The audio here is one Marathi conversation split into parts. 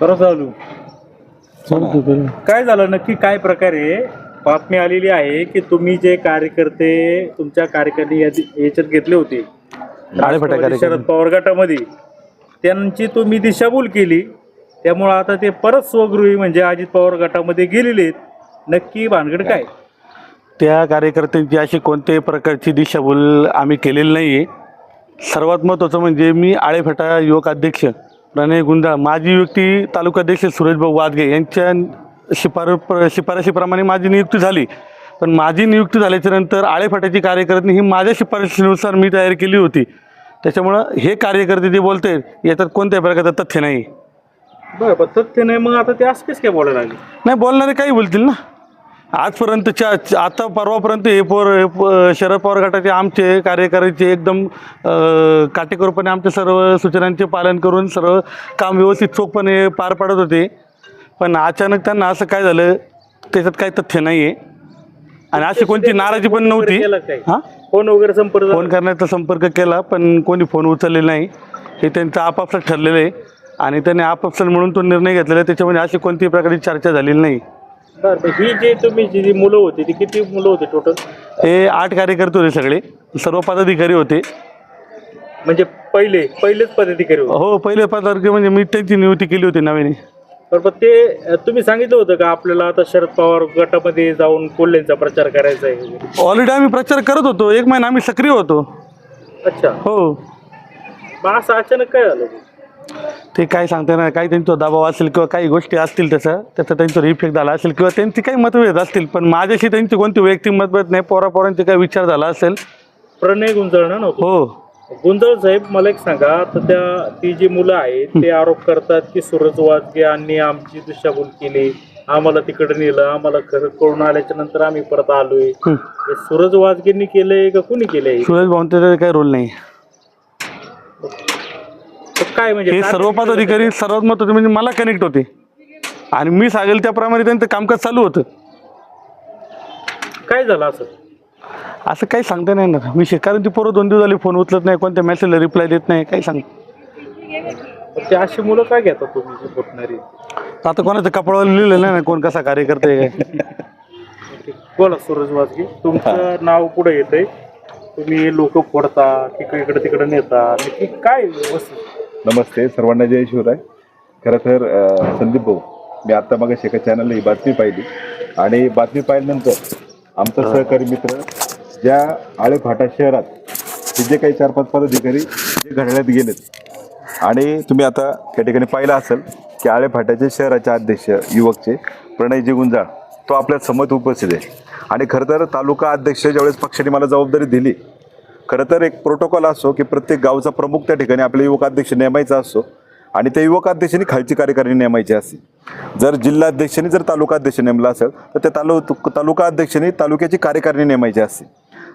बरं चालू. काय झालं? नक्की काय प्रकारे बातमी आलेली आहे की तुम्ही जे कार्यकर्ते तुमच्या कार्यकारिणी यादी- याच्यात घेतले होते. राष्ट्रवादी कार्यकर्ते. शरद पवार गटामध्ये. त्यांची तुम्ही दिशाभूल केली. त्यामुळं आता ते परत स्वगृही म्हणजे अजित पवार गटामध्ये गेलेले आहेत. नक्की भानगड काय? त्या कार्यकर्त्यांची अशी कोणत्याही प्रकारची दिशाभूल आम्ही केलेली नाही आहे सर्वात महत्त्वाचं म्हणजे मी आळेफाटा युवक अध्यक्ष प्रणय गुंजाळ माजी युक्ती तालुकाध्यक्ष सुरेशभाऊ वादगे यांच्या शिफार शिफारशीप्रमाणे माझी नियुक्ती झाली. पण माझी नियुक्ती झाल्याच्यानंतर आळेफाट्याची कार्यकर्ते ही माझ्या शिफारशीनुसार मी तयार केली होती. त्याच्यामुळं हे कार्यकर्ते जे बोलते याच्यात कोणत्याही प्रकारचं तथ्य नाही बरं तथ्य नाही मग आता ते असं कसं काय बोलायला लागले? नाही बोलणारे काही बोलतील ना. आजपर्यंत चा चा- आता परवापर्यंत हे पोर हे प- शरद पवार गटाचे आमचे कार्यकारीचे एकदम काटेकोरपणे आमच्या सर्व सूचनांचे पालन करून सर्व काम व्यवस्थित चोखपणे पार पाडत होते. पण अचानक त्यांना असं काय झालं त्याच्यात काही तथ्य नाही आहे आणि अशी कोणती नाराजी पण नव्हती? हां? फोन वगैरे संपर्क फोन करण्याचा संपर्क केला पण कोणी फोन उचललेला नाही. हे त्यांचं आपापसात ठरलेलं आहे. आणि त्यांनी आपापसात म्हणून तो निर्णय घेतलेला आहे. त्याच्यामध्ये अशी कोणतीही प्रकारची चर्चा झालेली नाही. बरं तर ही जे तुम्ही जी जी मुलं होती ती किती मुलं होती टोटल हे आठ कार्यकर्ते होते सगळे. सर्व पदाधिकारी होते. म्हणजे पहिले पहिलेच पदाधिकारी होते? हो पहिले पदाधिकारी म्हणजे मी त्यांची नियुक्ती केली होती नव्याने. बरं पण ते अं, तुम्ही सांगितलं होतं का आपल्याला आता शरद पवार गटामध्ये जाऊन कोल्हेंचा प्रचार करायचा आहे? ऑलरेडी आम्ही प्रचार करत होतो. एक महिना आम्ही सक्रिय होतो. अच्छा. हो. मग असं अचानक काय झालं? ते काय सांगता येणार काही त्यांचा दबाव असेल किंवा काही गोष्टी असतील त्याचा त्याचा त्यांच्यावर इफेक्ट झाला असेल किंवा त्यांची काही मतभेद असतील पण माझ्याशी त्यांची कोणती वैयक्तिक मतभेद नाही पोरा पोरांचे काही विचार झाला असेल. प्रणय गुंजळणं नव्हतं हो. गुंजळ साहेब मला एक सांगा तर त्या ती जी मुलं आहेत ते आरोप करतात की सूरज वाजगे आमची दिशाभूल केली आम्हाला तिकडे नेलं आम्हाला खरं कळून आल्याच्यानंतर आम्ही परत आलोय. सूरज वाजगेंनी केलंय का कुणी केलंय? सुरेश भाऊंचा काही रोल नाही. काय म्हणजे हे सर्व पदाधिकारी सर्वात महत्त्वाचे म्हणजे मला कनेक्ट होते. आणि मी सांगेल त्याप्रमाणे त्यांचं कामकाज चालू होतं. काय झालं असं? असं काही सांगता नाही येणार. विषय कारण ती पोरं दोन दिवस झाले फोन उचलत नाही कोणत्या मेसेजला रिप्लाय देत नाही काही सांग. पण ते अशी मुलं काय घेतात तुम्ही जी फुटणारी आता कोणाचं कपडावर लिहिलेलं नाही ना कोण कसा कार्यकर्ता आहे? काय बोला सूरज वाजगे तुमचं नाव पुढे येतंय? तुम्ही लोक फोडता की इकडे तिकडे नेता नक्की काय व्यवस्थित नमस्ते सर्वांना जय शिवराय. खरं तर संदीप भाऊ मी आत्ता मग एका चॅनलला ही बातमी पाहिली. आणि बातमी पाहिल्यानंतर आमचा सहकारी मित्र ज्या आळेफाटा शहरात जे काही चार पाच पदाधिकारी जे घड्याळ्यात गेलेत. आणि तुम्ही आता त्या ठिकाणी पाहिलं असेल की आळेफाट्याचे शहराचे अध्यक्ष युवकचे प्रणयजी गुंजाळ तो आपल्यासमोर उपस्थित आहे. आणि खरं तर तालुका अध्यक्ष ज्यावेळेस पक्षाने मला जबाबदारी दिली खरं तर एक प्रोटोकॉल असो की प्रत्येक गावचा प्रमुख त्या ठिकाणी आपल्या युवकाध्यक्ष नेमायचा असतो आणि त्या युवकाध्यक्षांनी खालची कार्यकारिणी नेमायची असते जर जिल्हाध्यक्षांनी जर तालुकाध्यक्ष नेमला असेल तर त्या तालु तालुका अध्यक्षांनी तालुक्याची कार्यकारिणी नेमायची असते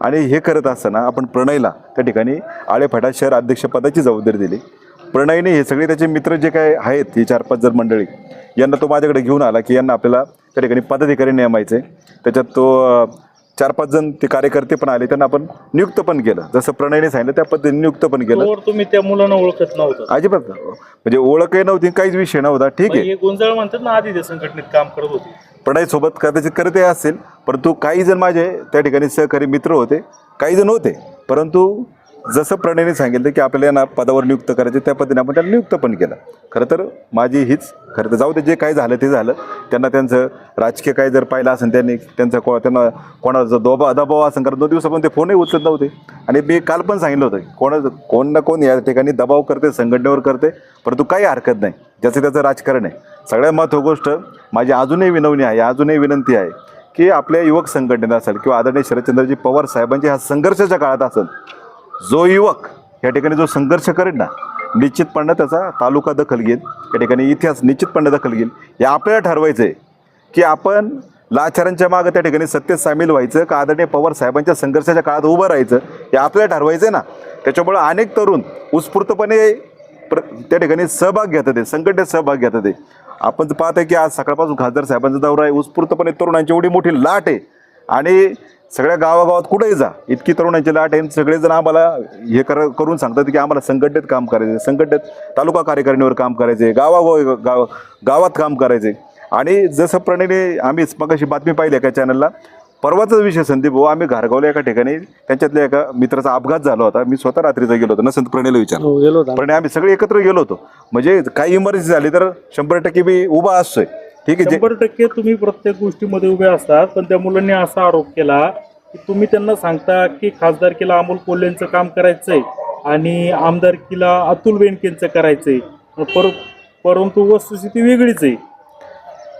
आणि हे करत असताना आपण प्रणयला त्या ठिकाणी आळेफाटा शहर अध्यक्षपदाची जबाबदारी दिली. प्रणयने हे सगळे त्याचे मित्र जे काय आहेत हे चार पाच जर मंडळी यांना तो माझ्याकडे घेऊन आला की यांना आपल्याला त्या ठिकाणी पदाधिकारी नेमायचे. त्याच्यात तो चार पाच जण ते कार्यकर्ते पण आले त्यांना आपण नियुक्त पण केलं. जसं प्रणयने सांगितलं त्या पद्धतीने नियुक्त पण केलं. तोवर तुम्ही त्या मुलांना ओळखत नव्हतं. अजिबात. म्हणजे ओळखही नव्हती काहीच विषय नव्हता. ठीक आहे. हे गुंजाळ म्हणतात ना आधी त्या संघटनेत काम करत होते. प्रणय सोबत कदाचित करते असेल परंतु काही जण माझे त्या ठिकाणी सहकारी मित्र होते काही जण होते. परंतु जसं प्रणयने सांगितलं की आपल्याला यांना पदावर नियुक्त करायचे त्या पद्धतीने आपण त्यांना नियुक्त पण केलं. खरं तर माझी हीच खरं तर जाऊ दे जे काही झालं ते झालं. त्यांना त्यांचं राजकीय काय जर पाहिलं असेल त्यांनी त्यांचा को त्यांना कोणाचा दोबा दबाव असेल कारण दोन दिवसापर्यंत ते फोनही उचलत नव्हते. आणि मी काल पण सांगितलं होतं कोणा कोण ना कोण या ठिकाणी दबाव करते संघटनेवर करते परंतु काही हरकत नाही. ज्याचं त्याचं राजकारण आहे. सगळ्यात महत्त्व गोष्ट माझी अजूनही विनवणी आहे अजूनही विनंती आहे की आपल्या युवक संघटनेत असेल किंवा आदरणीय शरदचंद्रजी पवार साहेबांची ह्या संघर्षाच्या काळात असेल जो युवक या ठिकाणी जो संघर्ष करेल ना निश्चितपणे त्याचा तालुका दखल घेईल. या ठिकाणी इतिहास निश्चितपणे दखल घेईल. हे आपल्याला ठरवायचं आहे की आपण लाचारांच्या मागं त्या ठिकाणी सत्तेत सामील व्हायचं का आदरणीय पवार साहेबांच्या संघर्षाच्या काळात उभं राहायचं हे आपल्याला ठरवायचं आहे ना. त्याच्यामुळं अनेक तरुण उत्स्फूर्तपणे प्र त्या ठिकाणी सहभाग घेतात होते संघटनेत सहभाग घेतात होते. आपण जर पाहत आहे की आज सकाळपासून खासदार साहेबांचा दौरा आहे. उत्स्फूर्तपणे तरुणांची एवढी मोठी लाट आहे. आणि सगळ्या गावागावात कुठेही जा. इतकी तरुणांची लाट आहे सगळेजण आम्हाला हे कर करून सांगतात की आम्हाला संघटित काम करायचे संघटित तालुका कार्यकारिणीवर काम करायचे गावागाव गाव गावात काम करायचे आणि जसं प्रणीने आम्ही मग बातमी पाहिली एका चॅनलला परवाचाच विषय संदीप भाऊ आम्ही घारगावला एका ठिकाणी त्यांच्यातल्या एका मित्राचा अपघात झाला होता. मी स्वतः रात्रीचा गेलो होतो. नसंत प्रणीला विचार हो गेलो होता पण आम्ही सगळे एकत्र गेलो होतो. म्हणजे काही इमर्जन्सी झाली तर शंभर टक्के मी उभा असतोय. ठीक आहे शंभर टक्के तुम्ही प्रत्येक गोष्टीमध्ये उभे असतात पण त्या मुलांनी असा आरोप केला की तुम्ही त्यांना सांगता की खासदारकीला अमोल कोल्हेंचं काम करायचंय आणि आमदारकीला अतुल बेनकेंचं करायचंय. पर परंतु वस्तुस्थिती वेगळीच आहे.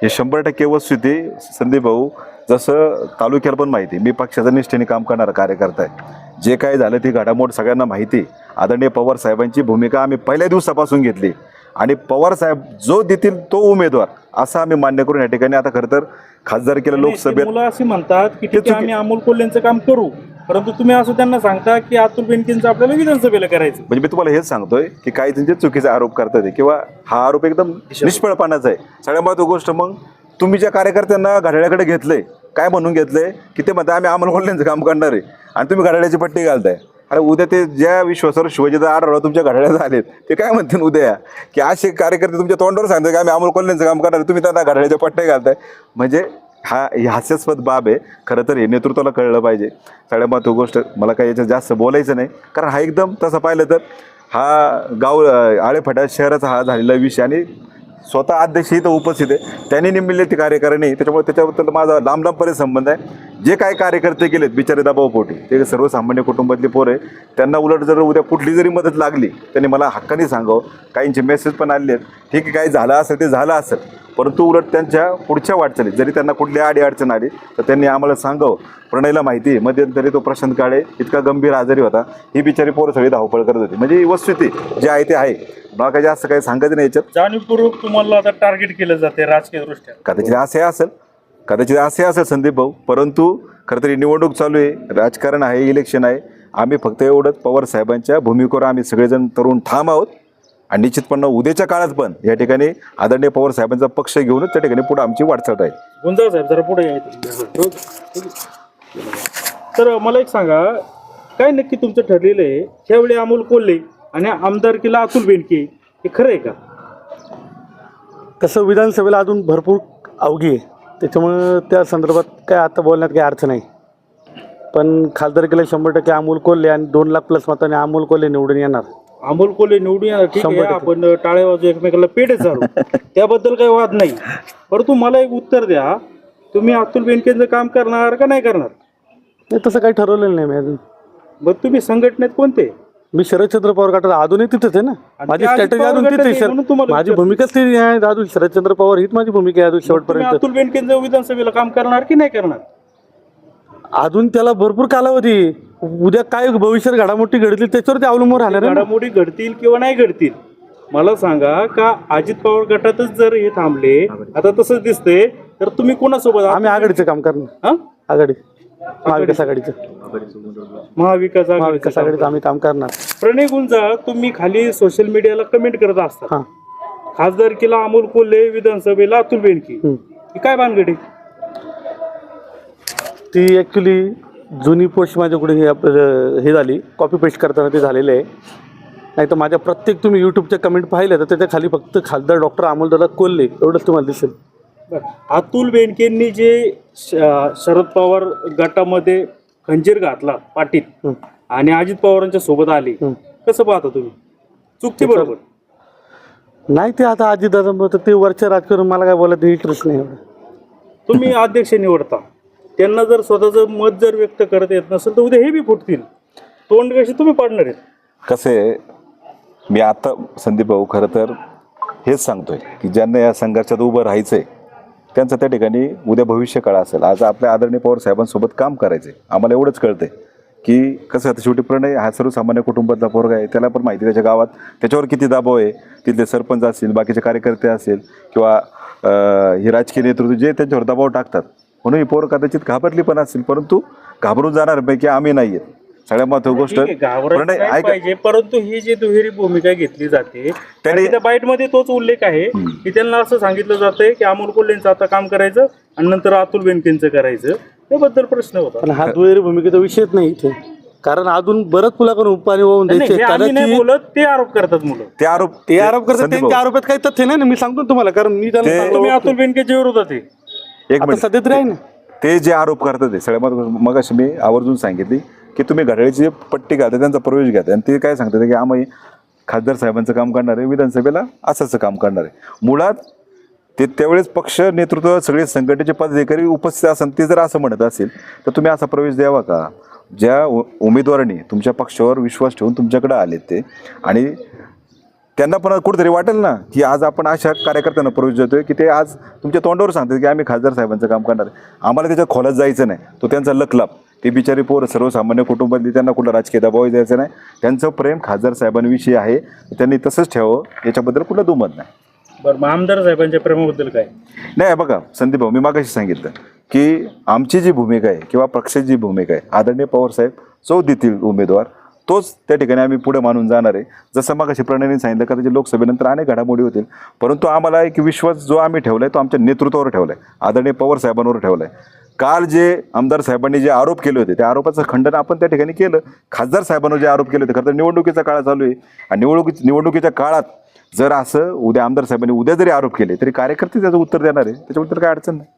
हे शंभर टक्के वस्तुस्थिती संदीप भाऊ जसं तालुक्याला पण माहिती मी पक्षाच्या निष्ठेने काम करणारा कार्यकर्ता आहे. जे काय झालं ती घडामोड सगळ्यांना माहिती आहे. आदरणीय पवार साहेबांची भूमिका आम्ही पहिल्या दिवसापासून घेतली आणि पवार साहेब जो देतील तो उमेदवार असं आम्ही मान्य करून या ठिकाणी आता खरं तर खासदार केलं लोकसभेत. मुलं अशी म्हणतात की ठीक आहे चुकी- आम्ही अमोल कोल्हेंचं काम करू परंतु तुम्ही असं त्यांना सांगता की अतुल बेनकेंचं आपल्याला विधानसभेला करायचं. म्हणजे मी तुम्हाला हेच सांगतोय की काही त्यांचे चुकीचे आरोप करतात किंवा हा आरोप एकदम निष्फळपणाचा आहे. सगळ्यात महत्त्वाची गोष्ट मग तुम्ही ज्या कार्यकर्त्यांना घड्याळ्याकडे घेतलंय काय म्हणून घेतलंय की ते म्हणता आम्ही अमोल कोल्ह्यांचं काम करणार आहे. आणि तुम्ही घड्याळ्याची पट्टी घालताय. अरे उद्या ते ज्या विश्वासावर शिवजीचा आढळ तुमच्या घड्याळ्यात आलेत ते काय म्हणतील उद्या? की असे कार्यकर्ते तुमच्या तोंडावर सांगतात की आम्ही अमोल कॉलनीचं काम करणार तुम्ही त्यांना घड्याळ्याच्या पट्ट्या घालताय. म्हणजे हा हास्यास्पद बाब आहे. खरं तर हे नेतृत्वाला कळलं पाहिजे. सगळ्यात महत्त्वाची गोष्ट मला काही याच्यात जास्त बोलायचं नाही. कारण हा एकदम तसं पाहिलं तर हा गाव अं, शहराचा हा झालेला विषय आणि स्वतः अध्यक्ष इथं उपस्थित आहे. त्यांनी निमित्त ती कार्यकारिणी त्याच्यामुळे त्याच्याबद्दल माझा लांब लांबपर्यंत संबंध आहे. जे काही कार्यकर्ते केलेत बिचारे दबावपोटी ते सर्वसामान्य कुटुंबातले पोर आहे त्यांना उलट जर उद्या कुठली जरी मदत लागली त्यांनी मला हक्काने सांगावं. काहींचे मेसेज पण आले आहेत. ठीक आहे काही झालं असेल ते झालं असेल. परंतु उलट त्यांच्या पुढच्या वाटचालीत जरी त्यांना कुठली आडी अडचण आली तर त्यांनी आम्हाला सांगावं. प्रणयला माहिती आहे मध्यंतरी तो प्रशांत काळे इतका गंभीर आजारी होता ही बिचारी पोरं सगळी धावपळ करत होती. म्हणजे ही वस्तुस्थिती जे आहे ते आहे. मला काही जास्त काही सांगायचं नाही याच्यात. जाणीवपूर्वक तुम्हाला आता टार्गेट केलं जाते राजकीय दृष्ट्या कदाचित असे असेल. कदाचित असे असेल संदीप भाऊ. परंतु खरं तर निवडणूक चालू आहे राजकारण आहे इलेक्शन आहे. आम्ही फक्त एवढंच पवार साहेबांच्या भूमिकेवर आम्ही सगळेजण तरुण ठाम आहोत. आणि निश्चितपणे उद्याच्या काळात पण या ठिकाणी आदरणीय पवार साहेबांचा पक्ष घेऊनच त्या ठिकाणी पुढे आमची वाटचाल राहील. गुंजाळ साहेब जरा पुढे तर मला एक सांगा काय नक्की तुमचं ठरलेलं आहे? त्यावेळी अमोल कोल्हे आणि आमदारकीला अतुल बेनके हे खरं आहे का? तसं विधानसभेला अजून भरपूर अवघी आहे. त्याच्यामुळं त्या संदर्भात काय आता बोलण्यात काही अर्थ नाही. पण खासदारकीला शंभर टक्के अमोल कोल्हे आणि दोन लाख प्लस मताने अमोल कोल्हे निवडून येणार. अमोल कोल्हे निवडून येणार ठीक आहे शंभर टक्के. आपण टाळे वाजू एकमेकाला पेढे चालू. त्याबद्दल काही वाद नाही. परंतु मला एक उत्तर द्या तुम्ही अतुल बेनकेंचं काम करणार का नाही करणार? नाही तसं काही ठरवलेलं नाही मी अजून. मग तुम्ही संघटनेत कोणते? मी शरदचंद्र पवार गटात अजूनही तिथेच आहे ना. आणि माझी अजित स्ट्रॅटेजी पवार अजून गटात तिथे आहे, आहे, म्हणून सर तुम्हाला माझी विचारतो. भूमिकाच ती आहे. अजून शरदचंद्र पवार हीच माझी भूमिका आहे अजून तुम्ही शेवटपर्यंत. अतुल बेनकेंचं विधानसभेला काम करणार की नाही करणार? अजून त्याला भरपूर कालावधी आहे. उद्या काय भविष्यात घडामोडी घडतील त्याच्यावर ते अवलंबून राहणार आहे ना. घडामोडी घडतील किंवा नाही घडतील? मला सांगा का अजित पवार गटातच जर हे थांबले आता तसंच दिसतंय तर तुम्ही कोणासोबत आहात? आम्ही आघाडीचं काम करणार. हा? आघाडी. महाविकास आघाडीचं. महाविकास आघाडीचं महाविकास काम. आघाडीचं आम्ही काम करणार. प्रणय गुंजाळ तुम्ही खाली सोशल मीडियाला कमेंट करत असता. हां. खासदारकीला अमोल कोल्हे विधानसभेला अतुल बेनकी. ही काय भानगडी? ती ॲक्च्युली जुनी पोस्ट माझ्याकडे हे आपलं हे झाली. कॉपी पेस्ट करताना ते झालेलं आहे. नाही तर माझ्या प्रत्येक तुम्ही यूट्यूबच्या कमेंट पाहिल्या तर त्याच्याखाली फक्त खासदार डॉक्टर अमोलदादा कोल्हे. एवढंच तुम्हाला दिसेल. बरं. अतुल बेनकेंनी जे शरद पवार गटामध्ये खंजीर घातला पाटीत. आणि अजित पवारांच्या सोबत आले. कसं पाहता तुम्ही? चुकते बरोबर. नाही ते आता आजी दादा ते वरच्या राजकारण मला काय बोलायचं इंटरेस्ट नाही एवढं. तुम्ही अध्यक्ष निवडता. त्यांना जर स्वतःचं मत जर व्यक्त करता येत नसेल तर उद्या हे बी फुटतील. तोंड कशी तुम्ही पाडणार आहेत? कसे मी आता संदीप भाऊ खरं तर हेच सांगतोय की ज्यांना या संघर्षात उभं राहायचं आहे त्यांचं त्या ठिकाणी उद्या भविष्य काळ असेल. आज आपल्या आदरणीय पवार साहेबांसोबत काम करायचं आहे आम्हाला एवढंच कळतंय की कसं आता शेवटी प्रणय हा सर्वसामान्य कुटुंबातला पोरगा आहे त्याला पण माहिती त्याच्या गावात. त्याच्यावर किती दबाव आहे तिथले सरपंच असतील बाकीचे कार्यकर्ते असतील किंवा हे राजकीय नेतृत्व जे त्यांच्यावर दबाव टाकतात म्हणून ही पोर कदाचित घाबरली पण असतील परंतु घाबरून जाणारपैकी आम्ही नाही आहेत सगळ्यात गोष्ट ठीक आहे, नाही ऐका पाहिजे परंतु ही जी दुहेरी भूमिका घेतली जाते त्याने- त्या बाईटमध्ये तोच उल्लेख आहे की त्यांना असं सांगितलं जातंय की अमोल कोल्हेंचं आता काम करायचं आणि नंतर अतुल बेनकेंचं करायचं त्याबद्दल प्रश्न होता. पण हा दुहेरी भूमिकेचा विषयच नाही इथे. कारण अजून बरंच पुलाकडून पाणी वाहून नाही, द्यायचे हे आम्ही नाही कदाचित बोलत ते आरोप करतात मुलं. ते आरोप ते आरोप करतात संदीप त्यांच्या भाऊ, आरोपात काही तथ्य नाही ना मी सांगतो ना तुम्हाला कारण मी त्यांना ते- चांगलं तुम्ही ओळखतो. अतुल बेनकेच्या विरोधात आहे. एक आता मिनिट. सध्या तरी आहे ना. ते जे आरोप करतात ते सगळ्यात मग अशी मी आवर्जून सांगितली की तुम्ही घड्याळीची जे पट्टी घालता त्यांचा प्रवेश घ्या. आणि ते काय सांगतात की आम्ही खासदार साहेबांचं काम करणार आहे विधानसभेला असंच काम करणार आहे. मुळात ते त्यावेळेस पक्ष नेतृत्व सगळे संघटनेचे पदाधिकारी उपस्थित असेल ते जर असं म्हणत असेल तर तुम्ही असा प्रवेश द्यावा का? ज्या उमेदवारांनी तुमच्या पक्षावर विश्वास ठेवून तुमच्याकडे आले ते आणि त्यांना पण कुठेतरी वाटेल ना की आज आपण अशा कार्यकर्त्यांना प्रवेश देतोय की ते आज तुमच्या तोंडावर सांगतात की आम्ही खासदार साहेबांचं काम करणार आहे. आम्हाला त्याच्या खोलात जायचं नाही. तो त्यांचा लकलाप. ते बिचारे पोर सर्वसामान्य कुटुंबातली त्यांना कुठला राजकीय दबाव द्यायचा नाही. त्यांचं प्रेम खासदार साहेबांविषयी आहे. त्यांनी तसंच ठेवावं. याच्याबद्दल कुठलं दुमत नाही. बरं मग आमदार साहेबांच्या प्रेमाबद्दल काय? नाही बघा संदीप भाऊ मी मागाशी सांगितलं की आमची जी भूमिका आहे किंवा पक्षाची जी भूमिका आहे आदरणीय पवारसाहेब चौ देतील उमेदवार तोच त्या ठिकाणी आम्ही पुढे मानून जाणार आहे. जसं मगाशी प्रणयने सांगितलं का त्याची लोकसभेनंतर अनेक घडामोडी होतील. परंतु आम्हाला एक विश्वास जो आम्ही ठेवला आहे तो आमच्या नेतृत्वावर ठेवला आहे आदरणीय पवार साहेबांवर ठेवला आहे काल जे आमदार साहेबांनी जे आरोप केले होते त्या आरोपाचं खंडन आपण त्या ठिकाणी केलं. खासदार साहेबांवर जे आरोप केले होते खरं तर निवडणुकीचा काळ चालू आहे. आणि निवडणुकी निवडणुकीच्या काळात जर असं उद्या आमदार साहेबांनी उद्या जरी आरोप केले तरी कार्यकर्ते त्याचं उत्तर देणार आहे. त्याच्याबद्दल काय अडचण नाही.